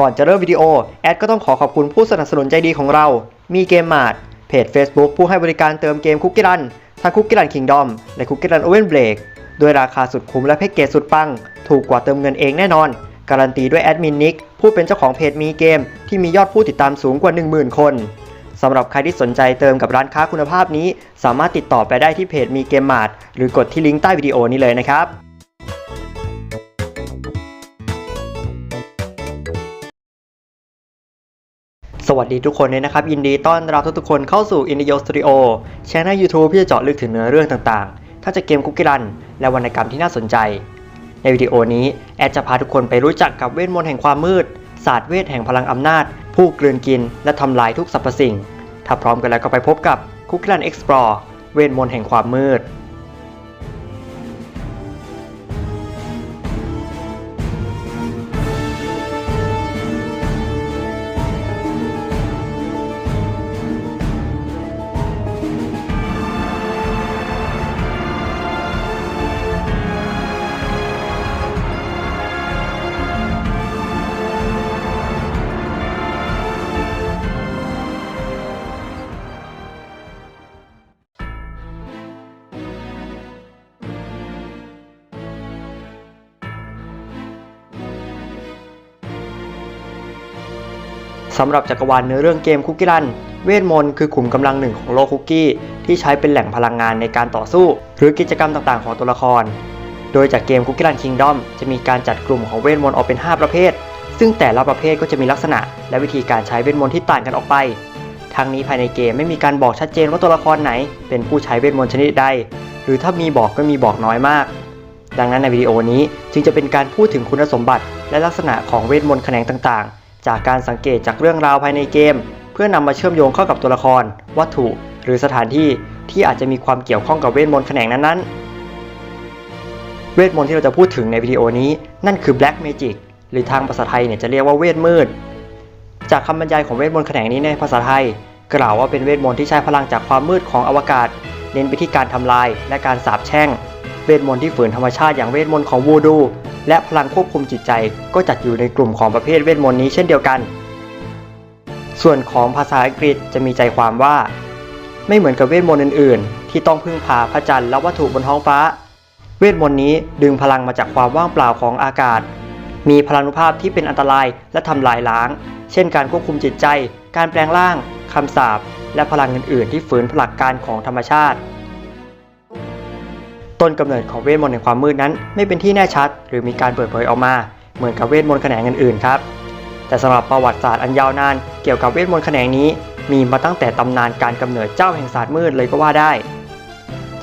ก่อนจะเริ่มวิดีโอ แอดก็ต้องขอขอบคุณผู้สนับสนุนใจดีของเรา มีเกมมาร์ทเพจ Facebook ผู้ให้บริการเติมเกมคุกกี้รัน ทั้งคุกกี้รันคิงดอมและคุกกี้รันโอเวนเบรกด้วยราคาสุดคุ้มและแพ็กเกจสุดปัง ถูกกว่าเติมเงินเองแน่นอน การันตีด้วยแอดมินนิกผู้เป็นเจ้าของเพจมีเกม ที่มียอดผู้ติดตามสูงกว่า 10,000 คนสำหรับใครที่สนใจเติมกับร้านค้าคุณภาพนี้ สามารถติดต่อไปได้ที่เพจมีเกมมาร์ทหรือกดที่ลิงก์ใต้วิดีโอนี้เลยนะครับ สวัสดีทุกคนเลยนะครับ ยินดีต้อนรับทุกๆคนเข้าสู่ Indio Studio ช่อง YouTube ที่จะเจาะลึกถึงเนื้อเรื่องต่างๆ ถ้าจะเกมคุกกี้รัน และวรรณกรรมที่น่าสนใจ ในวิดีโอนี้ แอดจะพาทุกคนไปรู้จักกับเวทมนต์แห่งความมืด ศาสตร์เวทแห่งพลังอำนาจ ผู้กลืนกิน และทำลายทุกสรรพสิ่ง ถ้าพร้อมกันแล้วก็ไปพบกับคุกกี้รัน Explore เวทมนต์แห่งความมืด สำหรับจักรวาลเนื้อเรื่องเกมคุกกี้รัน เวทมนต์คือขุมกำลังหนึ่งของโลกคุกกี้ ที่ใช้เป็นแหล่งพลังงานในการต่อสู้ หรือกิจกรรมต่างๆ ของตัวละคร โดยจากเกมคุกกี้รันคิงดอมจะมีการจัดกลุ่มของเวทมนต์ออกเป็น 5 ประเภท ซึ่งแต่ละประเภทก็จะมีลักษณะ และวิธีการใช้เวทมนต์ที่ต่างกันออกไปทั้งนี้ภายในเกมไม่มีการบอกชัดเจนว่าตัวละครไหน เป็นผู้ใช้เวทมนต์ชนิดใด หรือถ้ามีบอกก็มีบอกน้อยมาก ดังนั้นในวิดีโอนี้จึงจะเป็นการพูดถึงคุณสมบัติ และลักษณะของเวทมนต์แขนงต่างๆ จากการสังเกตจากเรื่องราวภายในเกม เพื่อนำมาเชื่อมโยงเข้ากับตัวละคร วัตถุ หรือสถานที่ที่อาจจะมีความเกี่ยวข้องกับเวทมนต์แขนงนั้นๆ เวทมนต์ที่เราจะพูดถึงในวิดีโอนี้นั่นคือ Black Magic หรือทางภาษาไทยเนี่ยจะเรียกว่าเวทมืด จากคำบรรยายของเวทมนต์แขนงนี้ในภาษาไทย กล่าวว่าเป็นเวทมนต์ที่ใช้พลังจากความมืดของอวกาศ เน้นไปที่การทำลายและการสาบแช่ง วทมนต์ที่ฝืนธรรมชาติอย่างเวทมนต์ของวูดู และพลังควบคุมจิตใจก็จัดอยู่ในกลุ่มของประเภทเวทมนต์นี้เช่นเดียวกัน ส่วนของภาษาอังกฤษจะมีใจความว่า ไม่เหมือนกับเวทมนต์อื่น ๆ ที่ต้องพึ่งพาพระจันทร์และวัตถุบนท้องฟ้า เวทมนต์นี้ดึงพลังมาจากความว่างเปล่าของอากาศ มีพลานุภาพที่เป็นอันตรายและทำลายล้าง เช่น การควบคุมจิตใจ การแปลงร่างคำสาปและพลังอื่น ๆ ที่ฝืนหลักการของธรรมชาติ ต้นกำเนิดของเวทมนต์แห่งความมืดนั้น ไม่เป็นที่แน่ชัด หรือมีการเปิดเผยออกมา เหมือนกับเวทมนต์แขนงอื่นๆครับ แต่สำหรับประวัติศาสตร์อันยาวนานเกี่ยวกับเวทมนต์แขนงนี้ มีมาตั้งแต่ตำนานการกำเนิดเจ้าแห่งศาสตร์มืดเลยก็ว่าได้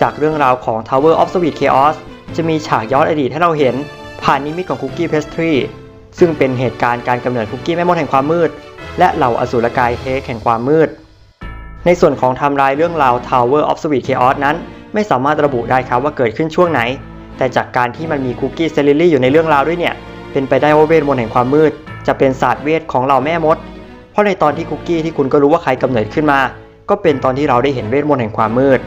จากเรื่องราวของ Tower of Sweet Chaos จะมีฉากย้อนอดีตให้เราเห็น ผ่านนิมิตของคุกกี้เพสทรีซึ่งเป็นเหตุการณ์การกำเนิดคุกกี้แม่มดแห่งความมืด และเหล่าอสูรกายเฮกแห่งความมืด ในส่วนของทำลายเรื่องราว Tower of Sweet Chaos นั้น ไม่สามารถระบุได้ครับว่าเกิดขึ้นช่วงไหน แต่จากการที่มันมีคุกกี้เซเลลี่อยู่ในเรื่องราวด้วยเนี่ย เป็นไปได้ว่าเวทมนต์แห่งความมืด จะเป็นศาสตร์เวทของเหล่าแม่มด เพราะในตอนที่คุกกี้ที่คุณก็รู้ว่าใครกำเนิดขึ้นมา ก็เป็นตอนที่เราได้เห็นเวทมนต์แห่งความมืด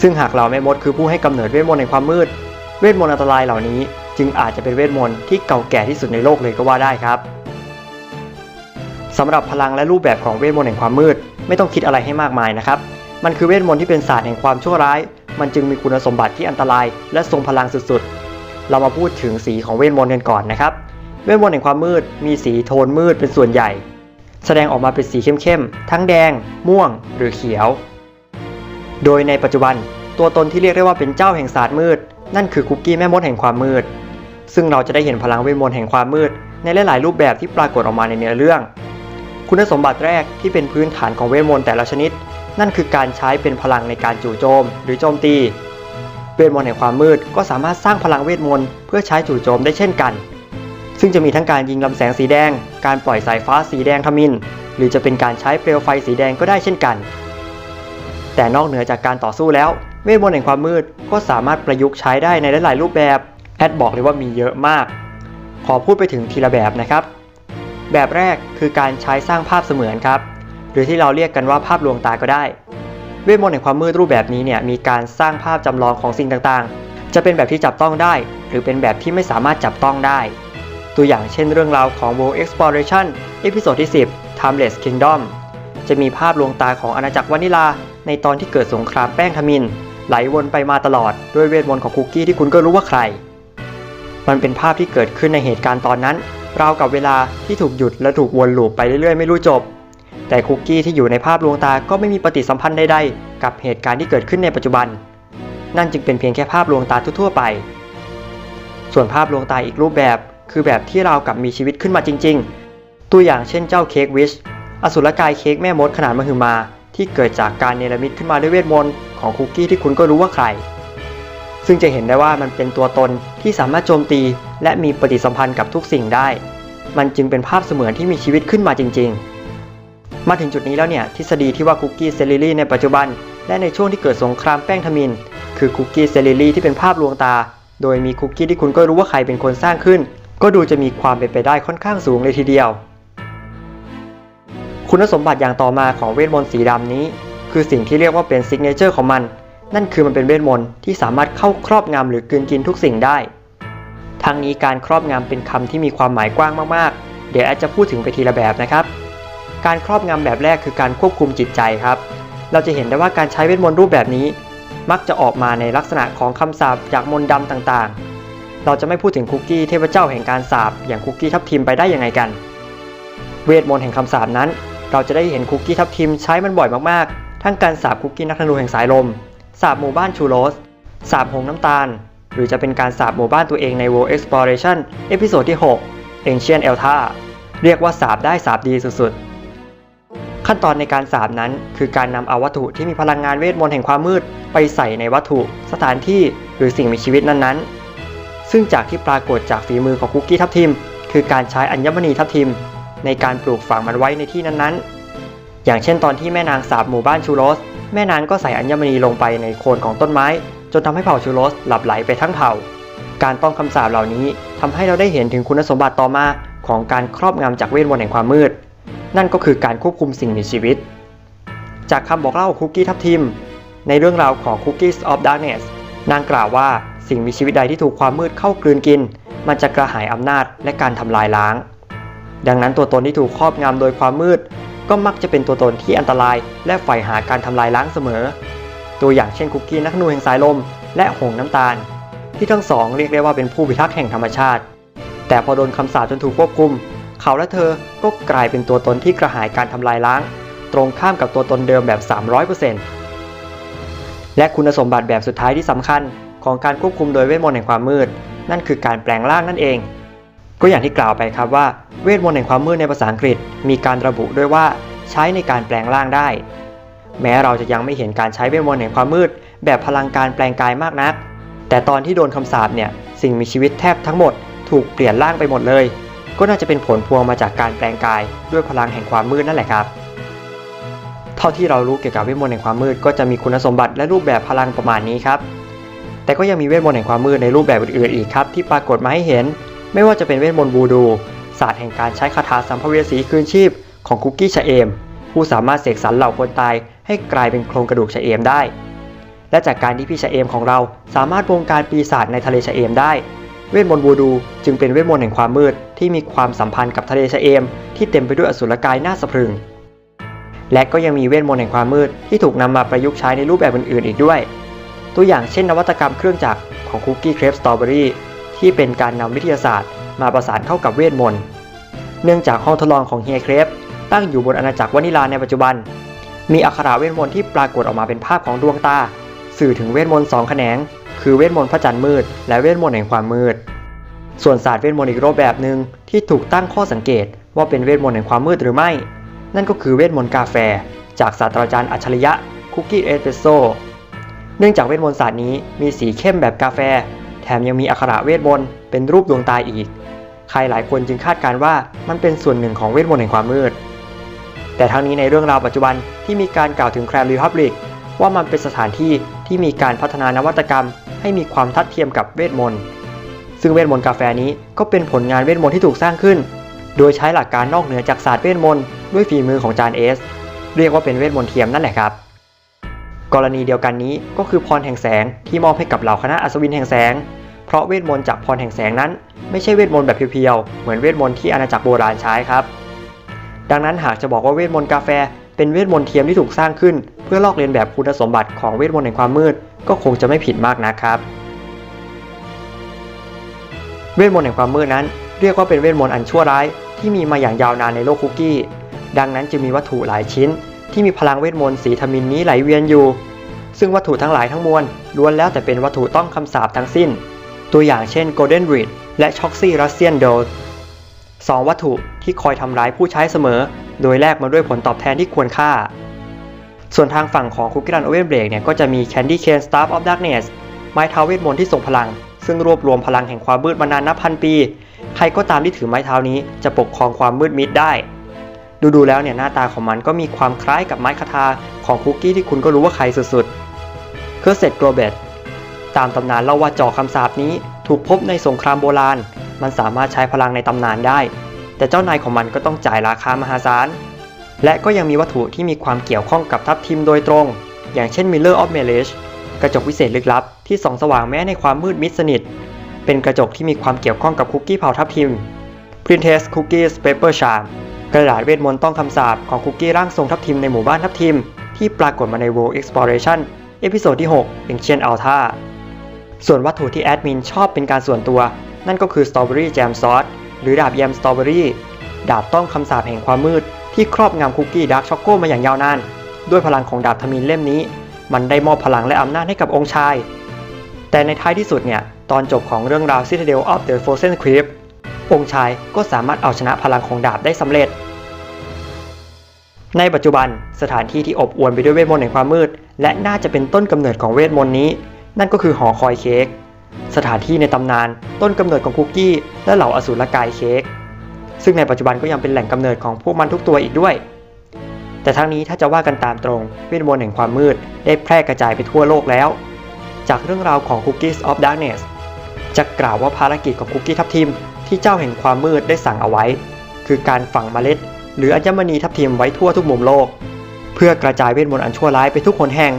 ซึ่งหากเหล่าแม่มดคือผู้ให้กำเนิดเวทมนต์แห่งความมืด เวทมนต์อันตรายเหล่านี้ จึงอาจจะเป็นเวทมนต์ที่เก่าแก่ที่สุดในโลกเลยก็ว่าได้ครับสำหรับพลังและรูปแบบของเวทมนต์แห่งความมืด ไม่ต้องคิดอะไรให้มากมายนะครับ มันคือเวทมนต์ที่เป็นศาสตร์แห่งความชั่วร้าย มันจึงมีคุณสมบัติที่อันตราย และทรงพลังสุดๆ เรามาพูดถึงสีของเวทมนต์กันก่อนนะครับ เวทมนต์แห่งความมืดมีสีโทนมืดเป็นส่วนใหญ่ แสดงออกมาเป็นสีเข้มๆ ทั้งแดง ม่วง หรือเขียว โดยในปัจจุบันตัวตนที่เรียกได้ว่าเป็นเจ้าแห่งศาสตร์มืด นั่นคือคุกกี้แม่มดแห่งความมืด ซึ่งเราจะได้เห็นพลังเวทมนต์แห่งความมืด ในหลายๆรูปแบบที่ปรากฏออกมาในเนื้อเรื่อง คุณสมบัติแรกที่เป็นพื้นฐานของเวทมนต์แต่ละชนิด นั่นคือการใช้เป็นพลังในการจู่โจมหรือโจมตี เวทมนต์แห่งความมืดก็สามารถสร้างพลังเวทมนต์เพื่อใช้จู่โจมได้เช่นกัน ซึ่งจะมีทั้งการยิงลำแสงสีแดง การปล่อยสายฟ้าสีแดงทมิน หรือจะเป็นการใช้เปลวไฟสีแดงก็ได้เช่นกัน แต่นอกเหนือจากการต่อสู้แล้ว เวทมนต์แห่งความมืดก็สามารถประยุกต์ใช้ได้ในหลาย ๆ รูปแบบ แอดบอกเลยว่ามีเยอะมาก ขอพูดไปถึงทีละแบบนะครับ แบบแรกคือการใช้สร้างภาพเสมือนครับ หรือที่เราเรียกกันว่าภาพลวงตาก็ได้ เวทมนต์แห่งความมืดรูปแบบนี้เนี่ยมีการสร้างภาพจำลองของสิ่งต่างๆ จะเป็นแบบที่จับต้องได้ หรือเป็นแบบที่ไม่สามารถจับต้องได้ ตัวอย่างเช่นเรื่องราวของ World Exploration เอพิโซดที่ 10 Timeless Kingdom จะมีภาพลวงตาของอาณาจักรวานิลา ในตอนที่เกิดสงครามแป้งทมิน ไหลวนไปมาตลอดด้วยเวทมนต์ของคุกกี้ที่คุณก็รู้ว่าใคร มันเป็นภาพที่เกิดขึ้นในเหตุการณ์ตอนนั้น ราวกับเวลาที่ถูกหยุดและถูกวนลูปไปเรื่อยๆ ไม่รู้จบ แต่คุกกี้ที่อยู่ในภาพลวงตาก็ไม่มีปฏิสัมพันธ์ใดๆ กับเหตุการณ์ที่เกิดขึ้นในปัจจุบัน นั่นจึงเป็นเพียงแค่ภาพลวงตาทั่วๆไป ส่วนภาพลวงตาอีกรูปแบบ คือแบบที่เรากับมีชีวิตขึ้นมาจริง ๆ ตัวอย่างเช่นเจ้าเค้กวิชอสุรกายเค้กแม่มดขนาดมหึมา ที่เกิดจากการเนรมิตขึ้นมาด้วยเวทมนต์ของคุกกี้ที่คุณก็รู้ว่าใคร ซึ่งจะเห็นได้ว่ามันเป็นตัวตนที่สามารถโจมตี และมีปฏิสัมพันธ์กับทุกสิ่งได้ มันจึงเป็นภาพเสมือนที่มีชีวิตขึ้นมาจริง ๆ มาถึงจุดนี้แล้วเนี่ยทฤษฎีที่ว่าคุกกี้เซลิลี่ในปัจจุบัน และในช่วงที่เกิดสงครามแป้งทมิน คือคุกกี้เซลิลี่ที่เป็นภาพลวงตา โดยมีคุกกี้ที่คุณก็รู้ว่าใครเป็นคนสร้างขึ้น ก็ดูจะมีความเป็นไปได้ค่อนข้างสูงเลยทีเดียว คุณสมบัติอย่างต่อมาของเวทมนต์สีดำนี้ คือสิ่งที่เรียกว่าเป็นซิกเนเจอร์ของมัน นั่นคือมันเป็นเวทมนต์ที่สามารถเข้าครอบงำหรือกลืนกินทุกสิ่งได้ทั้งนี้การครอบงำเป็นคำที่มีความหมายกว้างมากๆ เดี๋ยวแอดจะพูดถึงไปทีละแบบนะครับ การครอบงำแบบแรกคือการควบคุมจิตใจครับ เราจะเห็นได้ว่าการใช้เวทมนต์รูปแบบนี้ มักจะออกมาในลักษณะของคำสาปจากมนต์ดำต่างๆ เราจะไม่พูดถึงคุกกี้เทพเจ้าแห่งการสาปอย่างคุกกี้ทับทิมไปได้ยังไงกัน เวทมนต์แห่งคำสาปนั้น เราจะได้เห็นคุกกี้ทับทิมใช้มันบ่อยมากๆ ทั้งการสาบคุกกี้นักธนูแห่งสายลม สาบหมู่บ้านชูโรส สาบหงน้ำตาล หรือจะเป็นการสาบหมู่บ้านตัวเองใน World Exploration เอพิโซดที่ 6 Ancient Elta เรียกว่าสาบได้สาบดีสุดๆ ขั้นตอนในการสาบนั้น คือการนำเอาวัตถุที่มีพลังงานเวทมนต์แห่งความมืด ไปใส่ในวัตถุ สถานที่หรือสิ่งมีชีวิตนั้นๆ ซึ่งจากที่ปรากฏจากฝีมือของคุกกี้ทับทิม คือการใช้อัญมณีทับทิม ในการปลูกฝังมันไว้ในที่นั้นๆ อย่างเช่นตอนที่แม่นางสาบหมู่บ้านชูโรส แม่นางก็ใส่อัญมณีลงไปในโคนของต้นไม้ จนทำให้เผ่าชูโรสหลับไหลไปทั้งเผ่า การต้องคำสาปเหล่านี้ทำให้เราได้เห็นถึงคุณสมบัติต่อมาของการครอบงำจากเวทมนต์แห่งความมืด นั่นก็คือการควบคุมสิ่งมีชีวิต จากคำบอกเล่าของคุกกี้ทับทิม ในเรื่องราวของ Cookies of Darkness นางกล่าวว่าสิ่งมีชีวิตใดที่ถูกความมืดเข้ากลืนกิน มันจะกระหายอำนาจและการทำลายล้าง ดังนั้นตัวตนที่ถูกครอบงำโดยความมืด ก็มักจะเป็นตัวตนที่อันตราย และใฝ่หาการทำลายล้างเสมอ ตัวอย่างเช่นคุกกี้นักนูแห่งสายลม และหงน้ำตาล ที่ทั้งสองเรียกได้ว่าเป็นผู้พิทักษ์แห่งธรรมชาติ แต่พอโดนคำสาปจนถูกควบคุม เขาและเธอก็กลายเป็นตัวตนที่กระหายการทำลายล้าง ตรงข้ามกับตัวตนเดิมแบบ 300%และคุณสมบัติแบบสุดท้ายที่สำคัญ ของการควบคุมโดยเวทมนต์แห่งความมืด นั่นคือการแปลงร่างนั่นเอง ก็อย่างที่กล่าวไปครับว่าเวทมนต์แห่งความมืดในภาษาอังกฤษ มีการระบุด้วยว่าใช้ในการแปลงร่างได้ แม้เราจะยังไม่เห็นการใช้เวทมนต์แห่งความมืด แบบพลังการแปลงกายมากนัก แต่ตอนที่โดนคำสาปเนี่ยสิ่งมีชีวิตแทบทั้งหมดถูกเปลี่ยนร่างไปหมดเลย ก็น่าจะเป็นผลพวงมาจากการแปลงกายด้วยพลังแห่งความมืดนั่นแหละครับ เท่าที่เรารู้เกี่ยวกับเวทมนต์แห่งความมืดก็จะมีคุณสมบัติและรูปแบบพลังประมาณนี้ครับ แต่ก็ยังมีเวทมนต์แห่งความมืดในรูปแบบอื่นๆอีกครับที่ปรากฏมาให้เห็น ไม่ว่าจะเป็นเวทมนต์บูดู ศาสตร์แห่งการใช้คาถาสัมภเวสีคืนชีพ ของคุกกี้ชะเอม ผู้สามารถเสกสรรเหล่าคนตายให้กลายเป็นโครงกระดูกชะเอมได้ และจากการที่พี่ชะเอมของเราสามารถวงการปีศาจในทะเลชะเอมได้ เวทมนต์บูดูจึงเป็นเวทมนต์แห่งความมืดที่มีความสัมพันธ์กับทะเลชะเอม ที่เต็มไปด้วยอสุรกายน่าสะพรึง และก็ยังมีเวทมนต์แห่งความมืดที่ถูกนำมาประยุกต์ใช้ในรูปแบบอื่นๆ อีกด้วย ตัวอย่างเช่นนวัตกรรมเครื่องจักรของคุกกี้เครปสตรอเบอรี่ที่เป็นการนำวิทยาศาสตร์ มาประสานเข้ากับเวทมนต์ เนื่องจากห้องทดลองของเฮียเครปตั้งอยู่บนอาณาจักรวานิลาในปัจจุบัน มีอักขระเวทมนต์ที่ปรากฏออกมาเป็นภาพของดวงตา สื่อถึงเวทมนต์สองแขนง คือเวทมนต์พระจันทร์มืด และเวทมนต์แห่งความมืด ส่วนศาสตร์เวทมนต์อีกรูปแบบหนึ่งที่ถูกตั้งข้อสังเกตว่าเป็นเวทมนต์แห่งความมืดหรือไม่ นั่นก็คือเวทมนต์กาแฟ จากศาสตราจารย์อัจฉริยะคุกกี้เอสเปรสโซเนื่องจากเวทมนต์ศาสตร์นี้มีสีเข้มแบบกาแฟ แถมยังมีอักขระเวทมนต์เป็นรูปดวงตาอีก ใครหลายคนจึงคาดการว่ามันเป็นส่วนหนึ่งของเวทมนต์แห่งความมืด แต่ทั้งนี้ในเรื่องราวปัจจุบันที่มีการกล่าวถึงแครมรีพับลิกว่ามันเป็นสถานที่ ที่มีการพัฒนานวัตกรรม ให้มีความทัดเทียมกับเวทมนต์ ซึ่งเวทมนต์กาแฟนี้ก็เป็นผลงานเวทมนต์ที่ถูกสร้างขึ้น โดยใช้หลักการนอกเหนือจากศาสตร์เวทมนต์ด้วยฝีมือของจานเอส เรียกว่าเป็นเวทมนต์เทียมนั่นแหละครับ กรณีเดียวกันนี้ก็คือพรแห่งแสงที่มอบให้กับเหล่าคณะอัศวินแห่งแสง เพราะเวทมนต์จากพรแห่งแสงนั้น ไม่ใช่เวทมนต์แบบเพียวๆ เหมือนเวทมนต์ที่อาณาจักรโบราณใช้ครับ ดังนั้นหากจะบอกว่าเวทมนต์กาแฟ เป็นเวทมนต์เทียมที่ถูกสร้างขึ้น เพื่อลอกเลียนแบบคุณสมบัติของเวทมนต์แห่งความมืด ก็คงจะไม่ผิดมากนะครับ เวทมนต์แห่งความมืดนั้น เรียกว่าเป็นเวทมนต์อันชั่วร้ายที่มีมาอย่างยาวนานในโลกคุกกี้ ดังนั้นจึงมีวัตถุหลายชิ้น ที่มีพลังเวทมนต์สีทมินนี้ไหลเวียนอยู่ ซึ่งวัตถุทั้งหลายทั้งมวลล้วนแล้วแต่เป็นวัตถุต้องคำสาปทั้งสิ้น ตัวอย่างเช่น Golden Reed และ Choxy Russian Doll สองวัตถุที่คอยทำร้ายผู้ใช้เสมอ โดยแลกมาด้วยผลตอบแทนที่ควรค่า ส่วนทางฝั่งของคุกกี้รันโอเวนเบรกเนี่ยก็จะมี Candy Cane Staff of Darkness ไม้เท้าเวทมนต์ที่ทรงพลัง ซึ่งรวบรวมพลังแห่งความมืดมานานนับพันปี ใครก็ตามที่ถือไม้เท้านี้จะปกครองความมืดมิดได้ ดูๆแล้วเนี่ยหน้าตาของมันก็มีความคล้ายกับไม้คาทาของคุกกี้ที่คุณก็รู้ว่าใครสุดๆเคอร์เซตโกรเบตตามตำนานเล่าว่าจอคำสาปนี้ถูกพบในสงครามโบราณ มันสามารถใช้พลังในตำนานได้ แต่เจ้านายของมันก็ต้องจ่ายราคามหาศาล และก็ยังมีวัตถุที่มีความเกี่ยวข้องกับทัพทิมโดยตรง อย่างเช่น Miller of m e l i s h กระจกวิเศษลึกลับที่ส่องสว่างแม้ในความมืดมิดสนิท เป็นกระจกที่มีความเกี่ยวข้องกับคุกกี้เผาทับทิม Princess Cookies Paper Charm กระดาษเวทมนต์ต้องคำสาปของคุกกี้ร่างทรงทับทิมในหมู่บ้านทับทิม ที่ปรากฏมาใน World Exploration เอพิโซดที่6 Ancient Altar ส่วนวัตถุที่แอดมินชอบเป็นการส่วนตัว นั่นก็คือ Strawberry Jam Sauce หรือดาบแยมสตรอเบอรี่ ดาบต้องคำสาปแห่งความมืด ที่ครอบงำคุกกี้ดาร์กช็อกโกมาอย่างยาวนาน ด้วยพลังของดาบทมินเล่มนี้ มันได้มอบพลังและอำนาจให้กับองค์ชาย แต่ในท้ายที่สุดเนี่ย ตอนจบของเรื่องราว Citadel of the Frozen Crypt องค์ชายก็สามารถเอาชนะพลังของดาบได้สำเร็จ ในปัจจุบันสถานที่ที่อบอวลไปด้วยเวทมนต์แห่งความมืด และน่าจะเป็นต้นกำเนิดของเวทมนต์นี้ นั่นก็คือหอคอยเค้ก สถานที่ในตำนานต้นกำเนิดของคุกกี้และเหล่าอสูรกายเค้กซึ่งในปัจจุบันก็ยังเป็นแหล่งกำเนิดของพวกมันทุกตัวอีกด้วย แต่ทั้งนี้ถ้าจะว่ากันตามตรงเวทมนต์แห่งความมืดได้แพร่กระจายไปทั่วโลกแล้ว จากเรื่องราวของ Cookies of Darkness จะกล่าวว่าภารกิจของคุกกี้ทับทิมที่เจ้าแห่งความมืดได้สั่งเอาไว้ คือการฝังเมล็ด หรืออัญมณีทับทิมไว้ทั่วทุกมุมโลก เพื่อกระจายเวทมนต์อันชั่วร้ายไปทุกคนแห่ง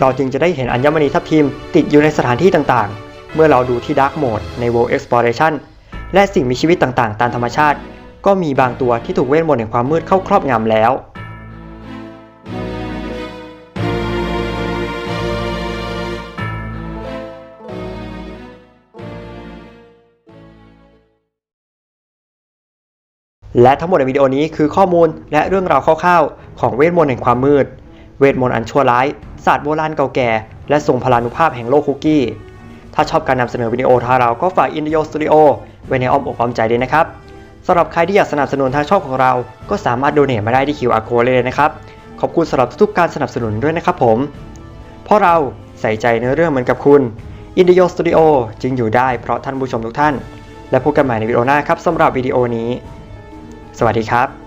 เราจึงจะได้เห็นอัญมณีทับทิมติดอยู่ในสถานที่ต่างๆ เมื่อเราดูที่ Dark Mode ใน World Exploration และสิ่งมีชีวิตต่างๆ ตามธรรมชาติ ก็มีบางตัวที่ถูกเวทมนต์แห่งความมืดเข้าครอบงำแล้ว และทั้งหมดในวิดีโอนี้คือข้อมูลและเรื่องราวคร่าวๆ ของเวทมนต์แห่งความมืด เวทมนต์อันชั่วร้าย ศาสตร์โบราณเก่าแก่ และทรงพลานุภาพแห่งโลกคุกกี้ ถ้าชอบการนำเสนอวิดีโอทางเราก็ฝาก i n d i o Studio ไว้ในอ้อมอกอ้อมใจด้วยนะครับสำหรับใครที่อยากสนับสนุนทางช่องของเรา ก็สามารถโดเนทมาได้ที่ QR Code เลยนะครับ ขอบคุณสำหรับทุกการสนับสนุนด้วยนะครับผม เพราะเราใส่ใจเนื้อเรื่องเหมือนกับคุณ i n d i o Studio จึงอยู่ได้เพราะท่านผู้ชมทุกท่าน และพบกันใหม่ในวิดีโอหน้าครับสำหรับวิดีโอนี้ สวัสดีครับ